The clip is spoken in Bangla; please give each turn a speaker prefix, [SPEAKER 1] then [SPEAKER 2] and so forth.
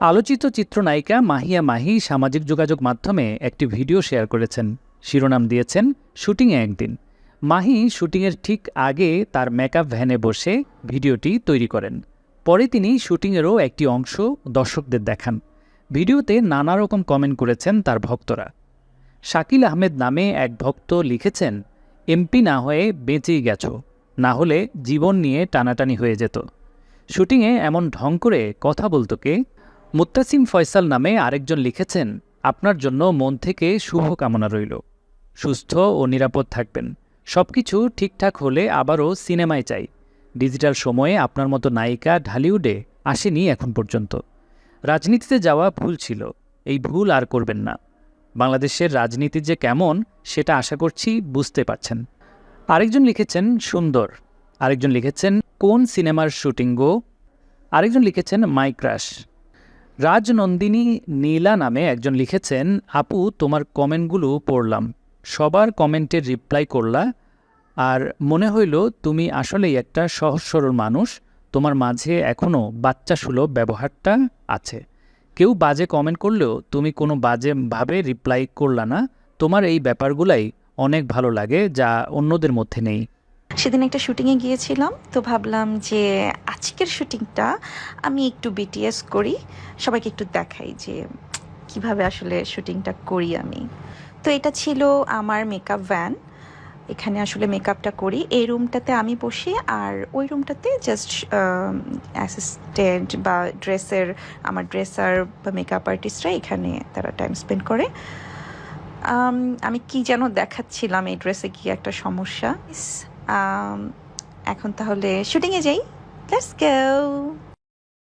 [SPEAKER 1] আলোচিত চিত্রনায়িকা মাহিয়া মাহি সামাজিক যোগাযোগ মাধ্যমে একটি ভিডিও শেয়ার করেছেন। শিরোনাম দিয়েছেন, শুটিংয়ে একদিন। মাহি শুটিংয়ের ঠিক আগে তার মেকআপ ভ্যানে বসে ভিডিওটি তৈরি করেন। পরে তিনি শুটিংয়েরও একটি অংশ দর্শকদের দেখান। ভিডিওতে নানা রকম কমেন্ট করেছেন তার ভক্তরা। শাকিল আহমেদ নামে এক ভক্ত লিখেছেন, এমপি না হয়ে বেঁচেই গেছো, না হলে জীবন নিয়ে টানাটানি হয়ে যেত। শুটিংয়ে এমন ঢং করে কথা বলতো কে মুত্তাসিম ফয়সাল নামে আরেকজন লিখেছেন, আপনার জন্য মন থেকে শুভ কামনা রইল। সুস্থ ও নিরাপদ থাকবেন। সব কিছু ঠিকঠাক হলে আবারও সিনেমায় চাই ডিজিটাল সময়ে আপনার মতো নায়িকা ঢালিউডে আসেনি এখন পর্যন্ত। রাজনীতিতে যাওয়া ভুল ছিল। এই ভুল আর করবেন না। বাংলাদেশের রাজনীতি যে কেমন, সেটা আশা করছি বুঝতে পারছেন। আরেকজন লিখেছেন, সুন্দর। আরেকজন লিখেছেন, কোন সিনেমার শুটিং গো? আরেকজন লিখেছেন, মাই ক্রাশ। রাজনন্দিনী নীলা নামে একজন লিখেছেন, আপু, তোমার কমেন্টগুলো পড়লাম। সবার কমেন্টের রিপ্লাই করলা, আর মনে হইল তুমি আসলেই একটা সহজ সরল মানুষ। তোমার মাঝে এখনও বাচ্চা সুলভ ব্যবহারটা আছে। কেউ বাজে কমেন্ট করলেও তুমি কোনো বাজে ভাবে রিপ্লাই করলা না। তোমার এই ব্যাপারগুলাই অনেক ভালো লাগে যা অন্যদের মধ্যে নেই।
[SPEAKER 2] সেদিন একটা শুটিংয়ে গিয়েছিলাম, তো ভাবলাম যে আজকের শুটিংটা আমি একটু বিটিএস করি। সবাইকে একটু দেখাই যে কীভাবে আসলে শুটিংটা করি আমি। তো এটা ছিল আমার মেকআপ ভ্যান এখানে আসলে মেকআপটা করি। এই রুমটাতে আমি বসি আর ওই রুমটাতে জাস্ট অ্যাসিস্ট্যান্ট বা ড্রেসের আমার ড্রেসার বা মেকআপ আর্টিস্টরা এখানে তারা টাইম স্পেন্ড করে। আমি কি যেন দেখাচ্ছিলাম এই ড্রেসে কি একটা সমস্যা। এখন তাহলে শুটিংয়ে যাই। Let's go